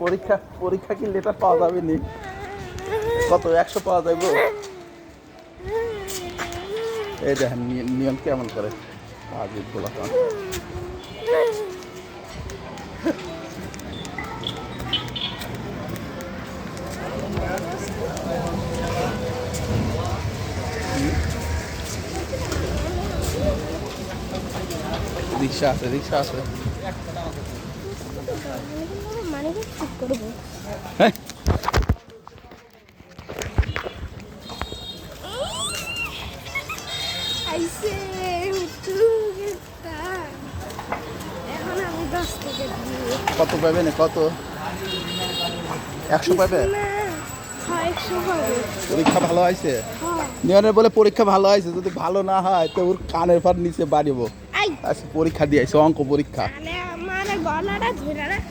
পরীক্ষা পরীক্ষা কি লেটার পাওয়া যাবে নি? কত, একশো পাওয়া যাবে? এই দেখেন নিয়ম কেমন করে? আজ বলা রিক্সা আছে রিক্সা হ্যাঁ। কত পাবে না কত? একশো পাবে হ্যাঁ পরীক্ষা ভালো হয়েছে? হ্যাঁ। নিয়নের বলে পরীক্ষা ভালো হয়েছে যদি ভালো না হয় তো ওর কানের ফার নিচে বাড়িব। আচ্ছা পরীক্ষা দিয়ে আইছে অঙ্ক পরীক্ষা। মানে